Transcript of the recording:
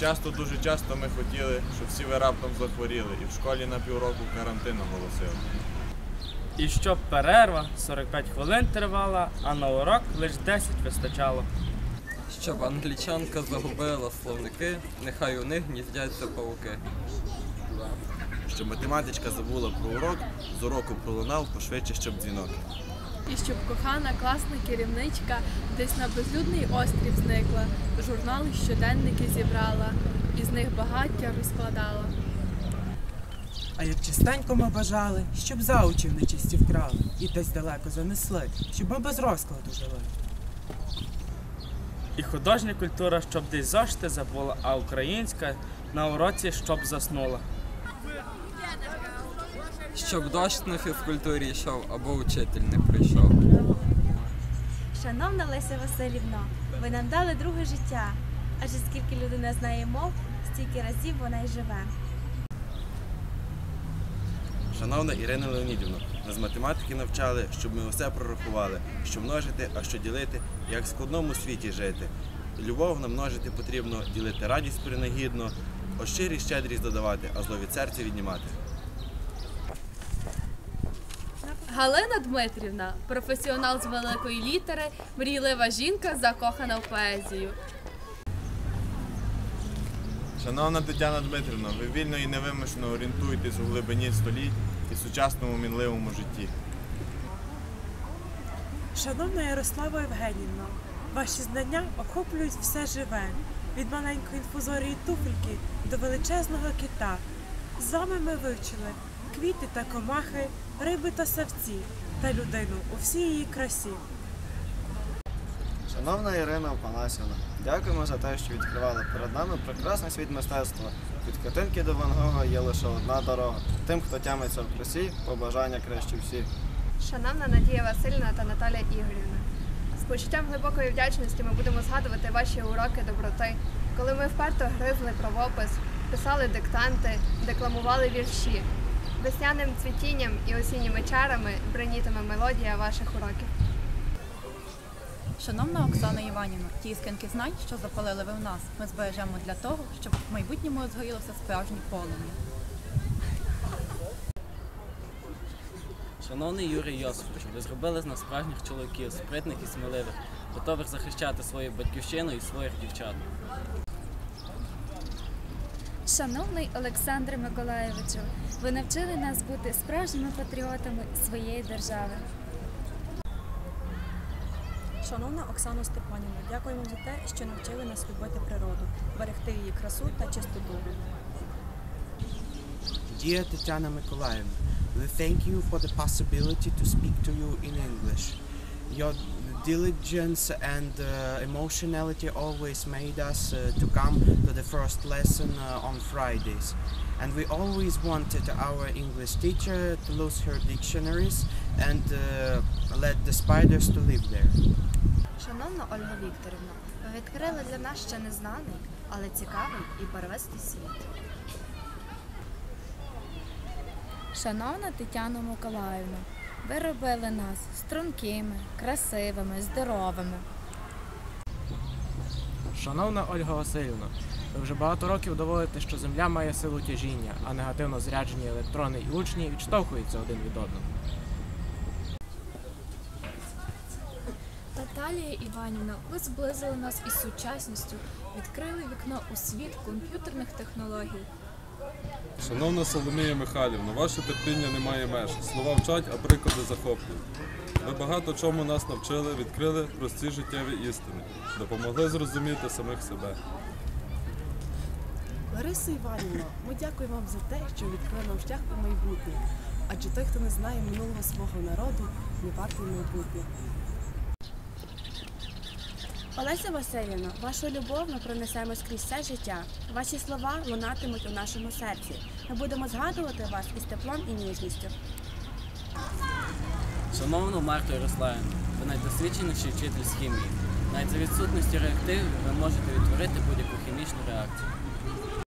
часто, дуже часто ми хотіли, щоб всі ви раптом захворіли, і в школі на півроку карантин оголосили. І щоб перерва 45 хвилин тривала, а на урок лише 10 вистачало. Щоб англічанка загубила словники, нехай у них гніздяться пауки. Щоб математичка забула про урок, з уроку пролунав пошвидше, щоб дзвінок. І щоб кохана класна керівничка десь на безлюдний острів зникла, журнали щоденники зібрала, і з них багаття розкладала. А як частенько ми бажали, щоб заучів нечисті вкрали і десь далеко занесли, щоб ми без розкладу жили. І художня культура, щоб десь зошти забула, а українська на уроці щоб заснула. Щоб дощ на фізкультурі йшов або учитель не прийшов. Шановна Леся Васильівна, ви нам дали друге життя. Адже скільки людина знає мов, стільки разів вона й живе. Шановна Ірина Леонідівна, нас математики навчали, щоб ми усе прорахували, що множити, а що ділити, як в складному світі жити. Любов намножити потрібно, ділити радість принагідно, о щирість щедрість додавати, а зло від серця віднімати. Галина Дмитрівна, професіонал з великої літери, мрійлива жінка, закохана в поезію. Шановна Тетяна Дмитрівна, ви вільно і невимушено орієнтуєтесь у глибині століть і сучасному мінливому житті. Шановна Ярослава Євгенівна, ваші знання охоплюють все живе, від маленької інфузорії туфельки до величезного кита. З вами ми вивчили квіти та комахи, риби та савці та людину у всій її красі. Шановна Ірина Опанасівна, дякуємо за те, що відкривали перед нами прекрасний світ мистецтва. Від картинки до Ван Гога є лише одна дорога. Тим, хто тямиться в красі, побажання краще всі. Шановна Надія Васильівна та Наталія Ігорівна, з почуттям глибокої вдячності ми будемо згадувати ваші уроки доброти, коли ми вперто гризли правопис, писали диктанти, декламували вірші. Весняним цвітінням і осінніми чарами бренітиме мелодія ваших уроків. Шановна Оксана Іванівна, ті скинки знань, що запалили ви в нас, ми збережемо для того, щоб в майбутньому згорілося справжнє полум'я. Шановний Юрій Йосифович, ви зробили з нас справжніх чоловіків, спритних і сміливих, готових захищати свою батьківщину і своїх дівчат. Шановний Олександре Миколаєвичу, ви навчили нас бути справжніми патріотами своєї держави. Шановна Оксана Степанівна, дякуємо за те, що навчили нас любити природу, берегти її красу та чистоту. Dear Tatiana Mikolayevna, we thank you for the possibility to speak to you in English. Your diligence and uh, emotionality always made us uh, to come to the first lesson uh, on Fridays. And we always wanted our English teacher to lose her dictionaries and uh, let the spiders to live there. Шановна Ольга Вікторівна, ви відкрили для нас ще незнаний, але цікавий і барвистий світ. Шановна Тетяна Миколаївна, ви робили нас стрункими, красивими, здоровими. Шановна Ольга Васильівна, ви вже багато років доводите, що Земля має силу тяжіння, а негативно зряджені електрони і учні відштовхуються один від одного. Наталія Іванівна, ви зблизили нас із сучасністю, відкрили вікно у світ комп'ютерних технологій. Шановна Соломія Михайлівна, ваше терпіння не має меж. Слова вчать, а приклади захоплюють. Ви багато чому нас навчили, відкрили прості життєві істини, допомогли зрозуміти самих себе. Лариса Іванівна, ми дякуємо вам за те, що відкрили нам шлях у майбутнє. Адже той, хто не знає минулого свого народу, не вартий майбутнє. Олеся Васильівна, вашу любов ми пронесемо скрізь все життя. Ваші слова лунатимуть у нашому серці. Ми будемо згадувати вас із теплом і ніжністю. Шановна Марта Ярославівна, ви найдосвідченіший вчитель з хімії. Навіть за відсутності реактивів ви можете відтворити будь-яку хімічну реакцію.